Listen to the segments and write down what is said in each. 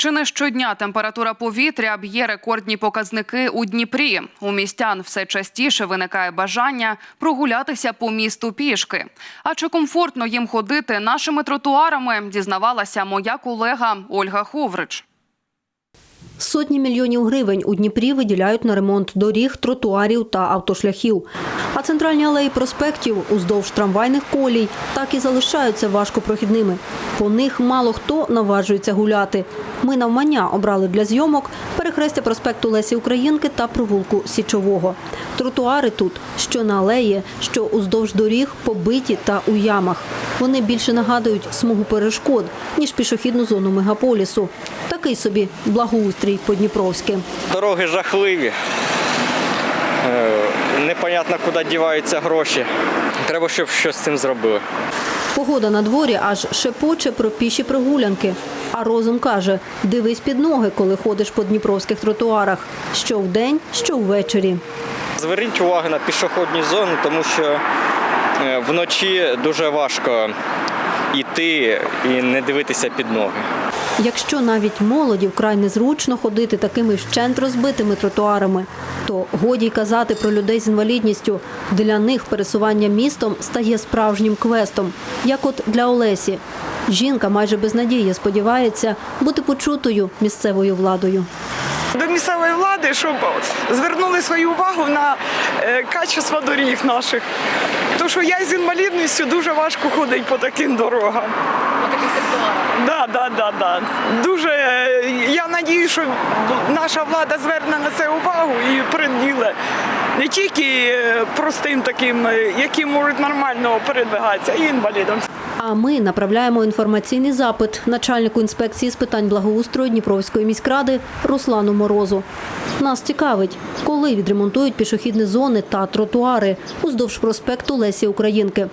Чи не щодня температура повітря б'є рекордні показники у Дніпрі? У містян все частіше виникає бажання прогулятися по місту пішки. А чи комфортно їм ходити нашими тротуарами? Дізнавалася моя колега Ольга Ховрич. Сотні мільйонів гривень у Дніпрі виділяють на ремонт доріг, тротуарів та автошляхів. А центральні алеї проспектів уздовж трамвайних колій так і залишаються важкопрохідними. По них мало хто наважується гуляти. Ми навмання обрали для зйомок перехрестя проспекту Лесі Українки та провулку Січового. Тротуари тут, що на алеї, що уздовж доріг, побиті та у ямах. Вони більше нагадують смугу перешкод, ніж пішохідну зону мегаполісу. Такий собі благоустрій по-дніпровськи. Дороги жахливі. Е, Непонятно, куди діваються гроші. Треба, щоб щось з цим зробили. Погода на дворі аж шепоче про піші прогулянки. А розум каже, дивись під ноги, коли ходиш по дніпровських тротуарах. Що вдень, що ввечері. Зверніть увагу на пішохідні зони, тому що е, вночі дуже важко йти і не дивитися під ноги. Якщо навіть молоді вкрай незручно ходити такими вщент розбитими тротуарами, то годі й казати про людей з інвалідністю. Для них пересування містом стає справжнім квестом, як от для Олесі. Жінка майже без надії сподівається бути почутою місцевою владою. До місцевої влади, щоб звернули свою увагу на е, качество доріг наших. Тому що я з інвалідністю дуже важко ходить по таким дорогам. По таких Да, да, да, да. Дуже я надію, що наша влада зверне на це увагу і приділе не тільки е, простим таким, е, які можуть нормально передвигатися, і інвалідам. А ми направляємо інформаційний запит начальнику інспекції з питань благоустрою Дніпровської міськради Руслану Морозу. Нас цікавить, коли відремонтують пішохідні зони та тротуари уздовж проспекту Лесі Українки.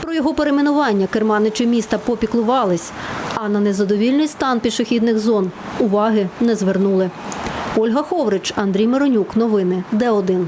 Про його перейменування керманичі міста попіклувались, а на незадовільний стан пішохідних зон уваги не звернули. Ольга Ховрич, Андрій Миронюк. Новини Д1.